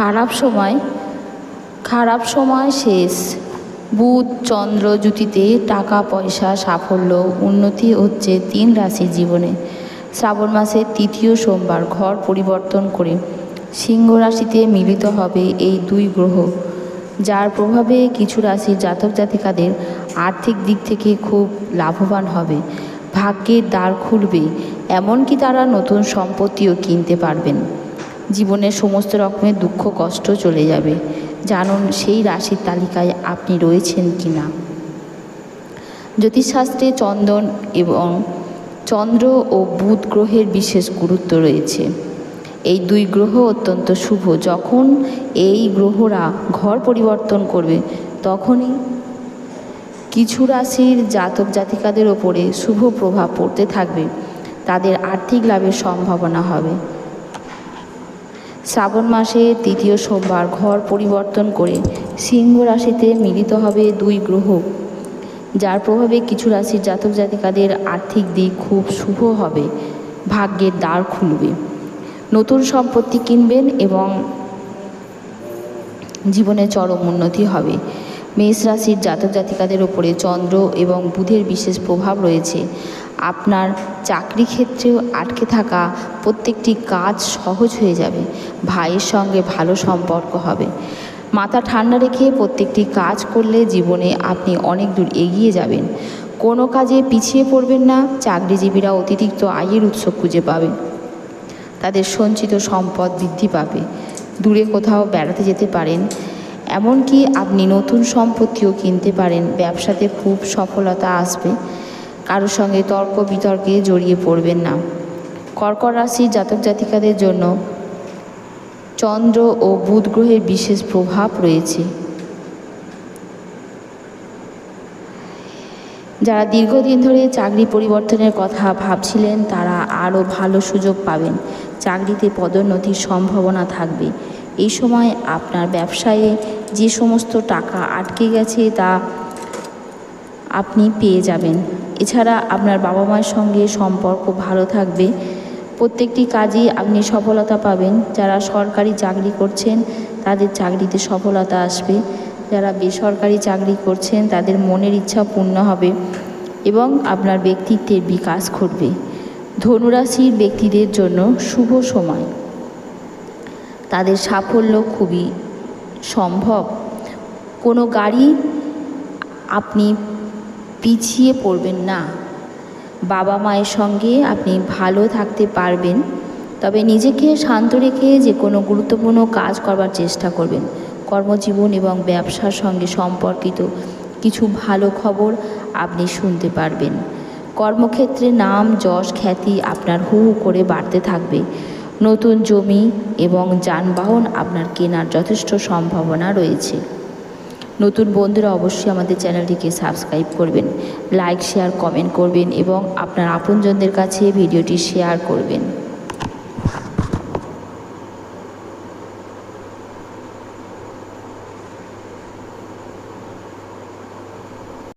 খারাপ সময় খারাপ সময় শেষ। বুধ, চন্দ্র জুতিতে টাকা, পয়সা, সাফল্য, উন্নতি হচ্ছে তিন রাশির জীবনে। শ্রাবণ মাসের তৃতীয় সোমবার ঘর পরিবর্তন করে সিংহ রাশিতে মিলিত হবে এই দুই গ্রহ, যার প্রভাবে কিছু রাশির জাতক জাতিকাদের আর্থিক দিক থেকে খুব লাভবান হবে। ভাগ্যের দ্বার খুলবে, এমনকি তারা নতুন সম্পত্তিও কিনতে পারবেন। জীবনের সমস্ত রকমের দুঃখ, কষ্ট চলে যাবে। জানুন, সেই রাশির তালিকায় আপনি রয়েছেন কি না জ্যোতিষশাস্ত্রে চন্দন এবং চন্দ্র ও বুধ গ্রহের বিশেষ গুরুত্ব রয়েছে। এই দুই গ্রহ অত্যন্ত শুভ। যখন এই গ্রহরা ঘর পরিবর্তন করবে, তখনই কিছু রাশির জাতক জাতিকাদের ওপরে শুভ প্রভাব পড়তে থাকবে। তাদের আর্থিক লাভের সম্ভাবনা হবে। শ্রাবণ মাসে তৃতীয় সোমবার ঘর পরিবর্তন করে সিংহ রাশিতে মিলিত হবে দুই গ্রহ। যার প্রভাবে কিছু রাশির জাতক জাতিকাদের আর্থিক দিক খুব শুভ হবে। ভাগ্যের দ্বার খুলবে। নতুন সম্পত্তি কিনবেন এবং জীবনে চরম উন্নতি হবে। মেষ রাশির জাতক জাতিকাদের ওপরে চন্দ্র এবং বুধের বিশেষ প্রভাব রয়েছে। আপনার চাকরি ক্ষেত্রেও আটকে থাকা প্রত্যেকটি কাজ সহজ হয়ে যাবে, ভাইয়ের সঙ্গে ভালো সম্পর্ক হবে। মাথা ঠান্ডা রেখে প্রত্যেকটি কাজ করলে জীবনে আপনি অনেক দূর এগিয়ে যাবেন। কোনো কাজে পিছিয়ে পড়বেন না, চাকরিজীবীরা অতিরিক্ত আয়ের উৎস খুঁজে পাবে তাদের সঞ্চিত সম্পদ বৃদ্ধি পাবে। দূরে কোথাও বেড়াতে যেতে পারেন এমনকি আপনি নতুন সম্পত্তিও কিনতে পারেন। ব্যবসাতে খুব সফলতা আসবে। কারোর সঙ্গে তর্ক বিতর্কে জড়িয়ে পড়বেন না। কর্কট রাশির জাতক জাতিকাদের জন্য চন্দ্র ও বুধ গ্রহের বিশেষ প্রভাব রয়েছে। যারা দীর্ঘদিন ধরে চাকরি পরিবর্তনের কথা ভাবছিলেন, তারা আরও ভালো সুযোগ পাবেন। চাকরিতে পদোন্নতির সম্ভাবনা থাকবে। এই সময় আপনার ব্যবসায়ে যে সমস্ত টাকা আটকে গেছে তা আপনি পেয়ে যাবেন। এছাড়া আপনার বাবা মায়ের সঙ্গে সম্পর্ক ভালো থাকবে। প্রত্যেকটি কাজেই আপনি সফলতা পাবেন। যারা সরকারি চাকরি করছেন, তাদের চাকরিতে সফলতা আসবে। যারা বেসরকারি চাকরি করছেন, তাদের মনের ইচ্ছা পূর্ণ হবে এবং আপনার ব্যক্তিত্বের বিকাশ ঘটবে। ধনুরাশির ব্যক্তিদের জন্য শুভ সময়। তাদের সাফল্য খুবই সম্ভব। কোনো গাড়ি আপনি পিছিয়ে পড়বেন না। বাবা মায়ের সঙ্গে আপনি ভালো থাকতে পারবেন, তবে নিজেকে শান্ত রেখে যে কোনো গুরুত্বপূর্ণ কাজ করবার চেষ্টা করবেন। কর্মজীবন এবং ব্যবসার সঙ্গে সম্পর্কিত কিছু ভালো খবর আপনি শুনতে পারবেন। কর্মক্ষেত্রে নাম, যশ, খ্যাতি আপনার হু হু করে বাড়তে থাকবে। নতুন জমি এবং যানবাহন আপনার কেনার যথেষ্ট সম্ভাবনা রয়েছে। নতুন বন্ধুরা অবশ্যই আমাদের চ্যানেলটিকে সাবস্ক্রাইব করবেন, লাইক, শেয়ার, কমেন্ট করবেন এবং আপনার আপনজনদের কাছে ভিডিওটি শেয়ার করবেন।